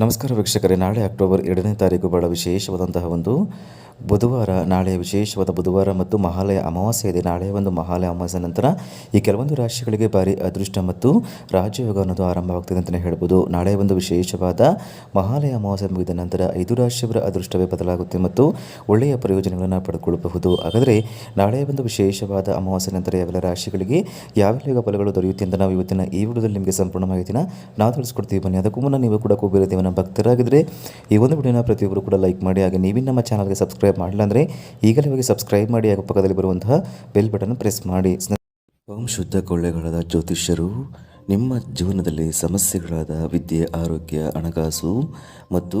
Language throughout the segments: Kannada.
ನಮಸ್ಕಾರ ವೀಕ್ಷಕರೇ ನಾಳೆ ಅಕ್ಟೋಬರ್ ಎರಡನೇ ತಾರೀಕು ಬಹಳ ವಿಶೇಷವಾದಂತಹ ಒಂದು ಬುಧವಾರ ನಾಳೆ ವಿಶೇಷವಾದ ಬುಧವಾರ ಮತ್ತು ಮಹಾಲಯ ಅಮಾವಾಸ್ಯೆ ಇದೆ. ನಾಳೆ ಒಂದು ಮಹಾಲಯ ಅಮಾವಾಸ್ಯೆ ನಂತರ ಈ ಕೆಲವೊಂದು ರಾಶಿಗಳಿಗೆ ಭಾರಿ ಅದೃಷ್ಟ ಮತ್ತು ರಾಜಯೋಗ ಅನ್ನೋದು ಆರಂಭವಾಗ್ತದೆ ಅಂತಲೇ ಹೇಳ್ಬೋದು. ನಾಳೆ ಒಂದು ವಿಶೇಷವಾದ ಮಹಾಲಯ ಅಮಾವಾಸ್ಯೆ ಮುಗಿದ ನಂತರ ಐದು ರಾಶಿಯವರ ಅದೃಷ್ಟವೇ ಬದಲಾಗುತ್ತೆ ಮತ್ತು ಒಳ್ಳೆಯ ಪ್ರಯೋಜನಗಳನ್ನು ಪಡೆದುಕೊಳ್ಳಬಹುದು ಹಾಗಾದರೆ ನಾಳೆ ಒಂದು ವಿಶೇಷವಾದ ಅಮಾವಾಸ್ಯೆ ನಂತರ ಯಾವೆಲ್ಲ ರಾಶಿಗಳಿಗೆ ಯಾವೆಲ್ಲ ಯೋಗ ಫಲಗಳು ದೊರೆಯುತ್ತೆ ಅಂತ ನಾವು ಇವತ್ತಿನ ಈ ವಿಡಿಯೋದಲ್ಲಿ ನಿಮಗೆ ಸಂಪೂರ್ಣ ಮಾಹಿತಿನ ನಾವು ತಿಳಿಸ್ಕೊಡ್ತೀವಿ. ಬನ್ನಿ, ಅದಕ್ಕೂ ಮುನ್ನ ನೀವು ಕೂಡ ಕುಬೇರ ದೇವನ ಭಕ್ತರಾಗಿದ್ದರೆ ಈ ಒಂದು ವಿಡಿಯೋನ ಪ್ರತಿಯೊಬ್ಬರು ಕೂಡ ಲೈಕ್ ಮಾಡಿ, ಹಾಗೆ ನೀವಿನ ನಮ್ಮ ಚಾನಲ್ಗೆ ಸಬ್ಸ್ಕ್ರೈಬ್ ಮಾಡಿಲ್ಲ ಅಂದರೆ ಈಗಲೇ ಹೋಗಿ ಸಬ್ಸ್ಕ್ರೈಬ್ ಮಾಡಿ ಹಾಗೂ ಪಕ್ಕದಲ್ಲಿ ಬರುವಂತಹ ಬೆಲ್ ಬಟನ್ ಪ್ರೆಸ್ ಮಾಡಿ. ಓಂ ಶುದ್ಧ ಕೊಳ್ಳೆಗಳಾದ ಜ್ಯೋತಿಷ್ಯರು, ನಿಮ್ಮ ಜೀವನದಲ್ಲಿ ಸಮಸ್ಯೆಗಳಾದ ವಿದ್ಯೆ, ಆರೋಗ್ಯ, ಹಣಕಾಸು ಮತ್ತು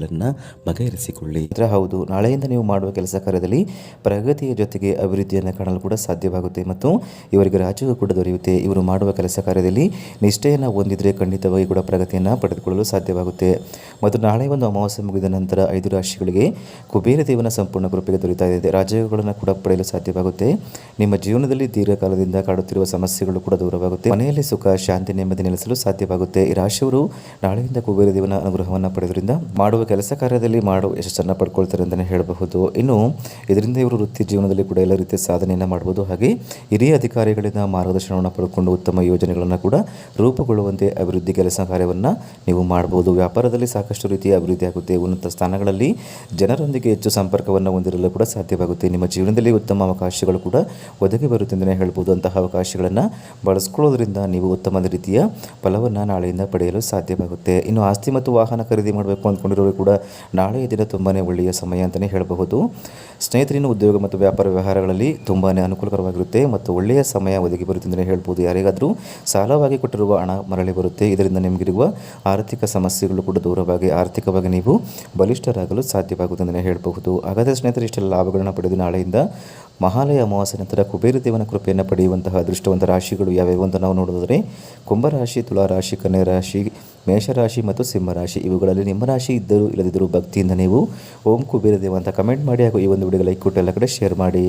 ಸಮಸ್ಯೆಗಳನ್ನು ಬಗೆಹರಿಸಿಕೊಳ್ಳಿ. ಇದರ ಹೌದು, ನಾಳೆಯಿಂದ ನೀವು ಮಾಡುವ ಕೆಲಸ ಕಾರ್ಯದಲ್ಲಿ ಪ್ರಗತಿಯ ಜೊತೆಗೆ ಅಭಿವೃದ್ಧಿಯನ್ನು ಕಾಣಲು ಕೂಡ ಸಾಧ್ಯವಾಗುತ್ತೆ ಮತ್ತು ಇವರಿಗೆ ರಾಜ್ಯವು ಕೂಡ ದೊರೆಯುತ್ತೆ. ಇವರು ಮಾಡುವ ಕೆಲಸ ಕಾರ್ಯದಲ್ಲಿ ನಿಷ್ಠೆಯನ್ನು ಹೊಂದಿದರೆ ಖಂಡಿತವಾಗಿ ಕೂಡ ಪ್ರಗತಿಯನ್ನು ಪಡೆದುಕೊಳ್ಳಲು ಸಾಧ್ಯವಾಗುತ್ತೆ. ಮತ್ತು ನಾಳೆ ಒಂದು ಅಮಾವಾಸ್ಯೆ ಮುಗಿದ ನಂತರ ಐದು ರಾಶಿಗಳಿಗೆ ಕುಬೇರ ದೇವನ ಸಂಪೂರ್ಣ ಕೃಪೆಗೆ ದೊರೆಯುತ್ತಾ ಇದೆ. ರಾಜ್ಯಗಳನ್ನು ಕೂಡ ಪಡೆಯಲು ಸಾಧ್ಯವಾಗುತ್ತೆ. ನಿಮ್ಮ ಜೀವನದಲ್ಲಿ ದೀರ್ಘಕಾಲದಿಂದ ಕಾಡುತ್ತಿರುವ ಸಮಸ್ಯೆಗಳು ಕೂಡ ದೂರವಾಗುತ್ತೆ. ಮನೆಯಲ್ಲಿ ಸುಖ, ಶಾಂತಿ, ನೆಮ್ಮದಿ ನೆಲೆಸಲು ಸಾಧ್ಯವಾಗುತ್ತೆ. ಈ ರಾಶಿಯವರು ನಾಳೆಯಿಂದ ಕುಬೇರ ದೇವನ ಅನುಗ್ರಹವನ್ನು ಪಡೆಯೋದ್ರಿಂದ ಮಾಡುವ ಕೆಲಸ ಕಾರ್ಯದಲ್ಲಿ ಮಾಡುವ ಯಶಸ್ಸನ್ನು ಪಡ್ಕೊಳ್ತಾರೆ ಅಂತಲೇ ಹೇಳಬಹುದು. ಇನ್ನು ಇದರಿಂದ ಇವರು ವೃತ್ತಿ ಜೀವನದಲ್ಲಿ ಕೂಡ ಎಲ್ಲ ರೀತಿಯ ಸಾಧನೆಯನ್ನು ಮಾಡಬಹುದು ಹಾಗೆ ಹಿರಿಯ ಅಧಿಕಾರಿಗಳಿಂದ ಮಾರ್ಗದರ್ಶನವನ್ನು ಪಡ್ಕೊಂಡು ಉತ್ತಮ ಯೋಜನೆಗಳನ್ನು ಕೂಡ ರೂಪುಗೊಳ್ಳುವಂತೆ ಅಭಿವೃದ್ಧಿ ಕೆಲಸ ಕಾರ್ಯವನ್ನು ನೀವು ಮಾಡಬಹುದು ವ್ಯಾಪಾರದಲ್ಲಿ ಸಾಕಷ್ಟು ರೀತಿಯ ಅಭಿವೃದ್ಧಿ ಆಗುತ್ತೆ. ಉನ್ನತ ಸ್ಥಾನಗಳಲ್ಲಿ ಜನರೊಂದಿಗೆ ಹೆಚ್ಚು ಸಂಪರ್ಕವನ್ನು ಹೊಂದಿರಲು ಕೂಡ ಸಾಧ್ಯವಾಗುತ್ತೆ. ನಿಮ್ಮ ಜೀವನದಲ್ಲಿ ಉತ್ತಮ ಅವಕಾಶಗಳು ಕೂಡ ಒದಗಿ ಬರುತ್ತೆ ಅಂತಲೇ ಹೇಳ್ಬೋದು. ಅಂತಹ ಅವಕಾಶಗಳನ್ನು ಬಳಸ್ಕೊಳ್ಳೋದ್ರಿಂದ ನೀವು ಉತ್ತಮ ರೀತಿಯ ಫಲವನ್ನು ನಾಳೆಯಿಂದ ಪಡೆಯಲು ಸಾಧ್ಯವಾಗುತ್ತೆ. ಇನ್ನು ಆಸ್ತಿ ಮತ್ತು ವಾಹನ ಖರೀದಿ ಮಾಡಬೇಕು ಅಂದ್ಕೊಂಡಿರೋರು ಕೂಡ ನಾಳೆಯ ದಿನ ತುಂಬಾ ಒಳ್ಳೆಯ ಸಮಯ ಅಂತಲೇ ಹೇಳಬಹುದು. ಸ್ನೇಹಿತರಿನ ಉದ್ಯೋಗ ಮತ್ತು ವ್ಯಾಪಾರ ವ್ಯವಹಾರಗಳಲ್ಲಿ ತುಂಬಾ ಅನುಕೂಲಕರವಾಗಿರುತ್ತೆ ಮತ್ತು ಒಳ್ಳೆಯ ಸಮಯ ಒದಗಿ ಬರುತ್ತೆ ಅಂತಲೇ ಹೇಳ್ಬೋದು ಯಾರಿಗಾದರೂ. ಸಾಲವಾಗಿ ಕೊಟ್ಟಿರುವ ಹಣ ಮರಳಿ ಬರುತ್ತೆ. ಇದರಿಂದ ನಿಮಗಿರುವ ಆರ್ಥಿಕ ಸಮಸ್ಯೆಗಳು ಕೂಡ ದೂರವಾಗಿ ಆರ್ಥಿಕವಾಗಿ ನೀವು ಬಲಿಷ್ಠರಾಗಲು ಸಾಧ್ಯವಾಗುತ್ತೆ ಹೇಳಬಹುದು. ಹಾಗಾದರೆ ಸ್ನೇಹಿತರು, ಇಷ್ಟೆಲ್ಲ ಲಾಭಗಳನ್ನು ಪಡೆದು ನಾಳೆಯಿಂದ ಮಹಾಲಯ ಅಮಾವಾಸ್ಯ ನಂತರ ಕುಬೇರ ದೇವನ ಕೃಪೆಯನ್ನು ಪಡೆಯುವಂತಹ ಅದೃಷ್ಟವಂತ ರಾಶಿಗಳು ಯಾವ್ಯಾವು ಅಂತ ನಾವು ನೋಡೋದಾದರೆ ಕುಂಭರಾಶಿ ತುಲಾರಾಶಿ ಕನ್ಯಾ ರಾಶಿ ಮೇಷರಾಶಿ ಮತ್ತು ಸಿಂಹರಾಶಿ ಇವುಗಳಲ್ಲಿ ನಿಮ್ಮ ರಾಶಿ ಇದ್ದರೂ ಇಲ್ಲದಿದ್ದರೂ ಭಕ್ತಿಯಿಂದ ನೀವು ಓಂ ಕುಬೇರ ದೇವ ಅಂತ ಕಮೆಂಟ್ ಮಾಡಿ ಹಾಗೂ ಈ ಒಂದು ವಿಡಿಯೋ ಲೈಕ್ ಕೊಟ್ಟು ಎಲ್ಲ ಕಡೆ ಶೇರ್ ಮಾಡಿ.